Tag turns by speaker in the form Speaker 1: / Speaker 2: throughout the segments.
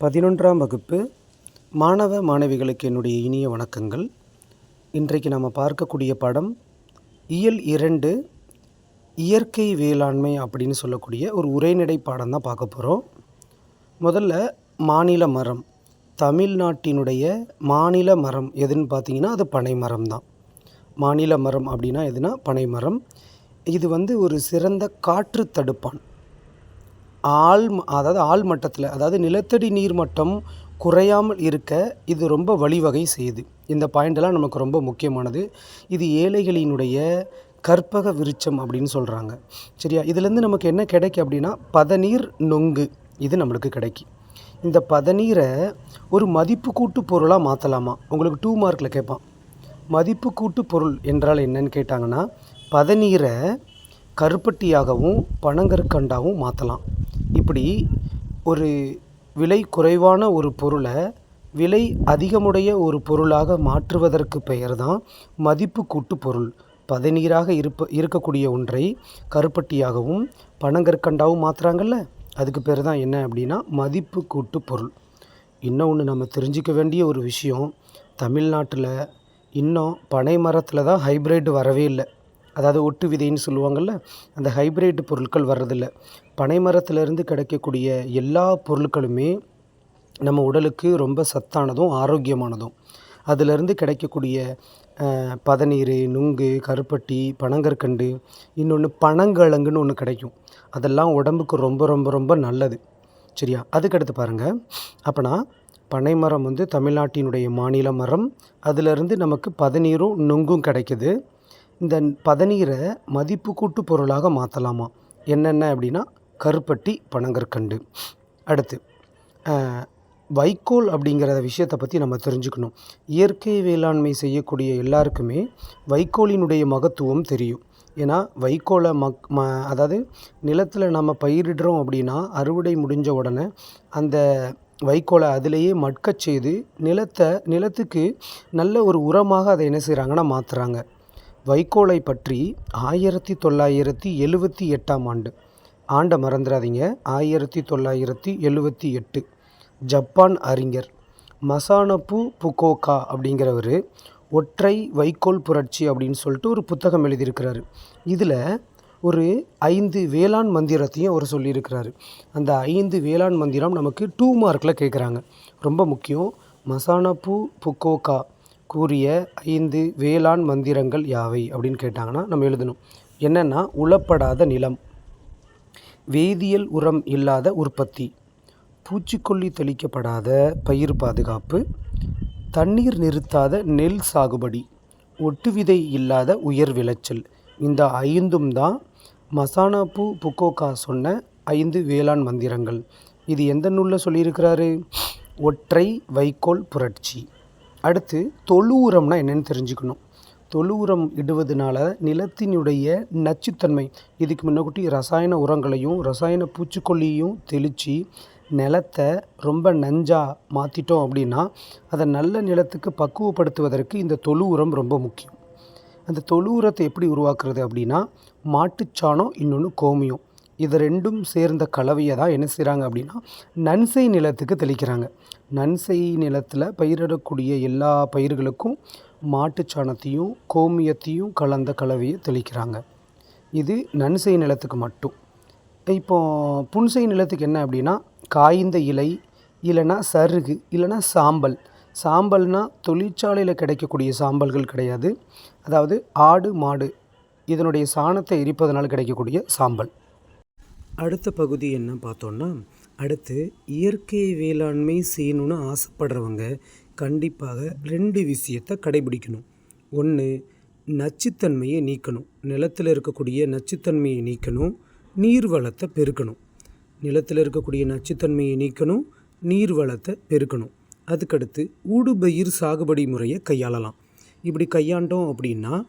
Speaker 1: பதினொன்றாம் வகுப்பு மாணவ மாணவிகளுக்கு என்னுடைய இனிய வணக்கங்கள். இன்றைக்கு நம்ம பார்க்கக்கூடிய படம் இயல் இரண்டு இயற்கை வேளாண்மை அப்படின்னு சொல்லக்கூடிய ஒரு உரைநடை பாடம் தான் பார்க்க போகிறோம் முதல்ல மாநில மரம் தமிழ்நாட்டினுடைய மாநில மரம் எதுன்னு பார்த்தீங்கன்னா அது பனைமரம் தான். மாநில மரம் அப்படின்னா எதுனா பனைமரம் இது வந்து ஒரு சிறந்த காற்று தடுப்பான். ஆழ் அதாவது ஆழ்மட்டத்தில் அதாவது நிலத்தடி நீர் மட்டம் குறையாமல் இருக்க இது ரொம்ப வழிவகை செய்யுது. இந்த பாயிண்டெல்லாம் நமக்கு ரொம்ப முக்கியமானது. இது ஏழைகளினுடைய கற்பக விருச்சம் அப்படின்னு சொல்கிறாங்க சரியா? இதுலேருந்து நமக்கு என்ன கிடைக்கும் அப்படின்னா பதநீர் நொங்கு. இது நம்மளுக்கு கிடைக்கும் இந்த பதநீரை ஒரு மதிப்பு கூட்டு பொருளாக மாற்றலாமா உங்களுக்கு டூ மார்க்கில் கேட்பான் மதிப்பு கூட்டு பொருள் என்றால் என்னன்னு கேட்டாங்கன்னா பதநீரை கருப்பட்டியாகவும் பனங்கற்கண்டாகவும் மாற்றலாம் இப்படி ஒரு விலை குறைவான ஒரு பொருளை விலை அதிகமுடைய ஒரு பொருளாக மாற்றுவதற்கு பெயர் தான் மதிப்பு கூட்டு பொருள். பதநீராக இருப்ப இருக்கக்கூடிய ஒன்றை கருப்பட்டியாகவும் பனங்கற்கண்டாவும் மாற்றுறாங்கல்ல அதுக்கு பேர் தான் என்ன அப்படின்னா மதிப்பு கூட்டு பொருள். ஒன்று நம்ம தெரிஞ்சிக்க வேண்டிய ஒரு விஷயம் தமிழ்நாட்டில் இன்னும் பனை மரத்தில் தான் ஹைப்ரிட் வரவே இல்லை. அதாவது ஒட்டு விதைன்னு சொல்லுவாங்கள்ல அந்த ஹைப்ரிட் பொருட்கள் வர்றதில்ல. பனை மரத்திலிருந்து கிடைக்கக்கூடிய எல்லா பொருட்களுமே நம்ம உடலுக்கு ரொம்ப சத்தானதும் ஆரோக்கியமானதும். அதிலிருந்து கிடைக்கக்கூடிய பதநீர் நுங்கு கருப்பட்டி பனங்கற்கண்டு இன்னொன்று பனங்கிழங்குன்னு ஒன்று கிடைக்கும். அதெல்லாம் உடம்புக்கு ரொம்ப ரொம்ப ரொம்ப நல்லது. சரியா? அதுக்கடுத்து பாருங்கள் அப்போனா பனைமரம் வந்து தமிழ்நாட்டினுடைய மாநில மரம். அதிலிருந்து நமக்கு பதநீரும் நுங்கும் கிடைக்குது. இந்த பதநீரை மதிப்பு கூட்டு பொருளாக மாற்றலாமா என்னென்ன அப்படின்னா கருப்பட்டி பனங்கற்கண்டு. அடுத்து வைக்கோல் அப்படிங்கிற விஷயத்தை பற்றி நம்ம தெரிஞ்சுக்கணும். இயற்கை வேளாண்மை செய்யக்கூடிய எல்லாருக்குமே வைக்கோலினுடைய மகத்துவம் தெரியும். ஏன்னா வைக்கோலை மக் ம அதாவது நிலத்தில் நம்ம பயிரிடுறோம் அப்படின்னா அறுவடை முடிஞ்ச உடனே அந்த வைக்கோலை அதிலேயே மட்கச் செய்து நிலத்தை நிலத்துக்கு நல்ல ஒரு உரமாக அதை என்ன செய்கிறாங்கன்னா மாற்றுறாங்க வைக்கோலை பற்றி ஆயிரத்தி தொள்ளாயிரத்தி எழுவத்தி எட்டாம் ஆண்டு. ஆண்டை மறந்துடாதீங்க ஆயிரத்தி தொள்ளாயிரத்தி எழுவத்தி எட்டு ஜப்பான் அறிஞர் மசானப்பு புகோகா அப்படிங்கிறவர் ஒற்றை வைக்கோல் புரட்சி அப்படின்னு சொல்லிட்டு ஒரு புத்தகம் எழுதியிருக்கிறாரு. இதில் ஒரு ஐந்து வேளாண் மந்திரத்தையும் அவர் சொல்லியிருக்கிறாரு. அந்த ஐந்து வேளாண் மந்திரம் நமக்கு டூ மார்க்கில் கேட்குறாங்க ரொம்ப முக்கியம். மசானப்பு புக்கோகா கூறிய ஐந்து வேளாண் மந்திரங்கள் யாவை? அப்படின்னு கேட்டாங்கன்னா நம்ம எழுதணும். என்னென்னா உளப்படாத நிலம் வேதியியல் உரம் இல்லாத உற்பத்தி பூச்சிக்கொல்லி தெளிக்கப்படாத பயிர் பாதுகாப்பு தண்ணீர் நிறுத்தாத நெல் சாகுபடி ஒட்டு விதை இல்லாத உயர் விளைச்சல். இந்த ஐந்தும் தான் மசானாப்பூ புக்கோக்கா சொன்ன ஐந்து வேளாண் மந்திரங்கள். இது எந்த நூலில் சொல்லியிருக்கிறாரு? ஒற்றை வைக்கோல் புரட்சி. அடுத்து தொழு உரம்னா என்னென்னு தெரிஞ்சுக்கணும். தொழு உரம் இடுவதனால நிலத்தினுடைய நச்சுத்தன்மை இதுக்கு முன்னக்கூட்டி ரசாயன உரங்களையும் ரசாயன பூச்சிக்கொல்லியும் தெளித்து நிலத்தை ரொம்ப நஞ்சாக மாற்றிட்டோம் அப்படின்னா அதை நல்ல நிலத்துக்கு பக்குவப்படுத்துவதற்கு இந்த தொழு உரம் ரொம்ப முக்கியம். அந்த தொழு உரத்தை எப்படி உருவாக்குறது அப்படின்னா மாட்டுச்சாணம் இன்னொன்று கோமியம். இது ரெண்டும் சேர்ந்த கலவையை தான் என்ன செய்கிறாங்க அப்படின்னா நன்சை நிலத்துக்கு தெளிக்கிறாங்க. நன்செய் நிலத்தில் பயிரிடக்கூடிய எல்லா பயிர்களுக்கும் மாட்டுச்சாணத்தையும் கோமியத்தையும் கலந்த கலவையை தெளிக்கிறாங்க. இது நன்செய் நிலத்துக்கு மட்டும். இப்போ புன்செய் நிலத்துக்கு என்ன அப்படின்னா காய்ந்த இலை இல்லைன்னா சருகு இல்லைன்னா சாம்பல். சாம்பல்னால் தொழிற்சாலையில் கிடைக்கக்கூடிய சாம்பல்கள் கிடையாது. அதாவது ஆடு மாடு இதனுடைய சாணத்தை எரிப்பதனால் கிடைக்கக்கூடிய சாம்பல். அடுத்த பகுதி என்ன பார்த்தோன்னா அடுத்து இயற்கை வேளாண்மை செய்யணும்னு ஆசைப்படுறவங்க கண்டிப்பாக ரெண்டு விஷயத்தை கடைபிடிக்கணும். ஒன்று நச்சுத்தன்மையை நீக்கணும். நிலத்தில் இருக்கக்கூடிய நச்சுத்தன்மையை நீக்கணும். நீர் வளத்தை பெருக்கணும். நிலத்தில் இருக்கக்கூடிய நச்சுத்தன்மையை நீக்கணும். நீர் வளத்தை பெருக்கணும். அதுக்கடுத்து ஊடுபயிர் சாகுபடி முறையை கையாளலாம். இப்படி கையாண்டோம் அப்படின்னா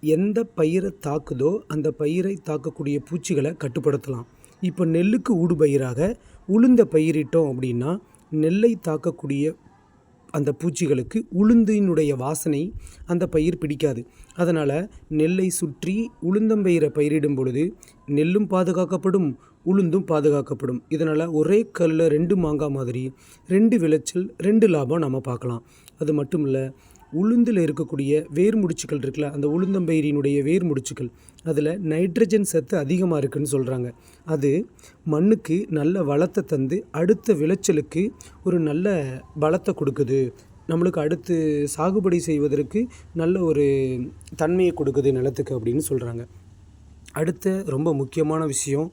Speaker 1: எந்த பயிரை தாக்குதோ அந்த பயிரை தாக்கக்கூடிய பூச்சிகளை கட்டுப்படுத்தலாம். இப்போ நெல்லுக்கு ஊடுபயிராக உளுந்த பயிரிட்டோம் அப்படின்னா நெல்லை தாக்கக்கூடிய அந்த பூச்சிகளுக்கு உளுந்தினுடைய வாசனை அந்த பயிர் பிடிக்காது. அதனால் நெல்லை சுற்றி உளுந்தம்பயிரை பயிரிடும் பொழுது நெல்லும் பாதுகாக்கப்படும் உளுந்தும் பாதுகாக்கப்படும். இதனால் ஒரே கல்லில் ரெண்டு மாங்காய் மாதிரி ரெண்டு விளைச்சல் ரெண்டு லாபம் நம்ம பார்க்கலாம். அது மட்டும் இல்லை உளுந்தில் இருக்கக்கூடிய வேர் முடிச்சுக்கள் இருக்குல்ல அந்த உளுந்தம்பயிரினுடைய வேர் முடிச்சுக்கள் அதில் நைட்ரஜன் சத்து அதிகமாக இருக்குதுன்னு சொல்கிறாங்க அது மண்ணுக்கு நல்ல வளத்தை தந்து அடுத்த விளைச்சலுக்கு ஒரு நல்ல பலத்தை கொடுக்குது. நம்மளுக்கு அடுத்து சாகுபடி செய்வதற்கு நல்ல ஒரு தன்மையை கொடுக்குது நிலத்துக்கு அப்படின்னு சொல்கிறாங்க அடுத்த ரொம்ப முக்கியமான விஷயம்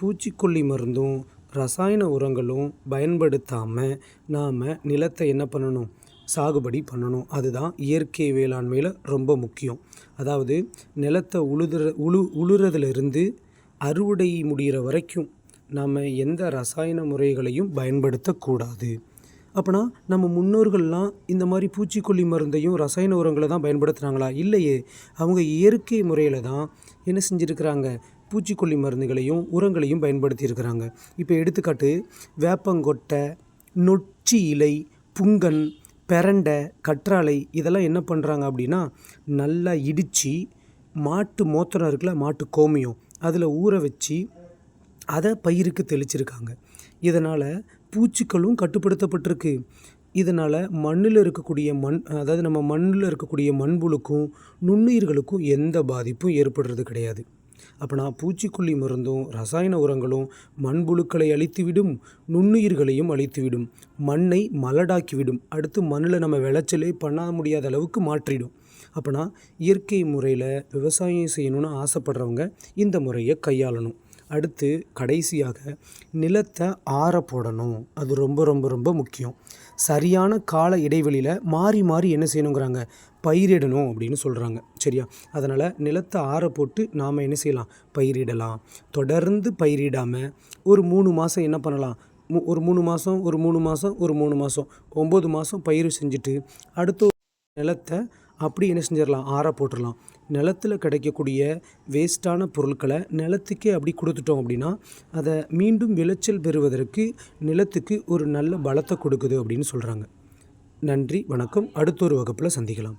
Speaker 1: பூச்சிக்கொல்லி மருந்தும் ரசாயன உரங்களும் பயன்படுத்தாமல் நாம் நிலத்தை என்ன பண்ணணும்? சாகுபடி பண்ணணும். அதுதான் இயற்கை வேளாண்மையில் ரொம்ப முக்கியம். அதாவது நிலத்தை உழுதுற உழு உழுறதுலேருந்து அறுவடை முடிகிற வரைக்கும் நாம் எந்த ரசாயன முறைகளையும் பயன்படுத்தக்கூடாது. அப்போனா நம்ம முன்னோர்கள்லாம் இந்த மாதிரி பூச்சிக்கொல்லி மருந்தையும் ரசாயன உரங்களை தான் பயன்படுத்துகிறாங்களா இல்லையே. அவங்க இயற்கை முறையில் தான் என்ன செஞ்சுருக்கிறாங்க? பூச்சிக்கொல்லி மருந்துகளையும் உரங்களையும் பயன்படுத்தியிருக்கிறாங்க. இப்போ எடுத்துக்காட்டு வேப்பங்கொட்டை நொச்சி இலை புங்கன் பெரண்டை கற்றாழை இதெல்லாம் என்ன பண்ணுறாங்க அப்படின்னா நல்லா இடித்து மாட்டு மோத்திரம் இருக்குல்ல மாட்டு கோமியம் அதில் ஊற வச்சு அதை பயிருக்கு தெளிச்சிருக்காங்க. இதனால் பூச்சிகளும் கட்டுப்படுத்தப்பட்டிருக்கு. இதனால் மண்ணில் இருக்கக்கூடிய மண் அதாவது நம்ம மண்ணில் இருக்கக்கூடிய மண்புழுக்கும் நுண்ணுயிர்களுக்கும் எந்த பாதிப்பும் ஏற்படுறது கிடையாது. அப்போனா பூச்சிக்கொல்லி மருந்தும் ரசாயன உரங்களும் மண்புழுக்களை அழித்துவிடும் நுண்ணுயிர்களையும் அழித்துவிடும் மண்ணை மலடாக்கிவிடும். அடுத்து மண்ணில் நம்ம விளைச்சலே பண்ண முடியாத அளவுக்கு மாற்றிடும். அப்போனா இயற்கை முறையில் விவசாயம் செய்யணும்னு ஆசைப்படுறவங்க இந்த முறையை கையாளணும். அடுத்து கடைசியாக நிலத்தை ஆற போடணும். அது ரொம்ப ரொம்ப ரொம்ப முக்கியம். சரியான கால இடைவெளியில் மாறி மாறி என்ன செய்யணுங்கிறாங்க? பயிரிடணும் அப்படின்னு சொல்கிறாங்க சரியா? அதனால் நிலத்தை ஆற போட்டு நாம் என்ன செய்யலாம்? பயிரிடலாம். தொடர்ந்து பயிரிடாமல் ஒரு மூணு மாதம் என்ன பண்ணலாம்? ஒரு மூணு மாதம் ஒரு மூணு மாதம் ஒரு மூணு மாதம் ஒம்பது மாதம் பயிர் செஞ்சுட்டு அடுத்த நிலத்தை அப்படி என்ன செஞ்சிடலாம்? ஆற போட்டுடலாம். நிலத்தில் கிடைக்கக்கூடிய வேஸ்ட்டான பொருட்களை நிலத்துக்கே அப்படி கொடுத்துட்டோம் அப்படின்னா அதை மீண்டும் விளைச்சல் பெறுவதற்கு நிலத்துக்கு ஒரு நல்ல பலத்தை கொடுக்குது அப்படின்னு சொல்கிறாங்க நன்றி வணக்கம். அடுத்த ஒரு வகுப்பில் சந்திக்கலாம்.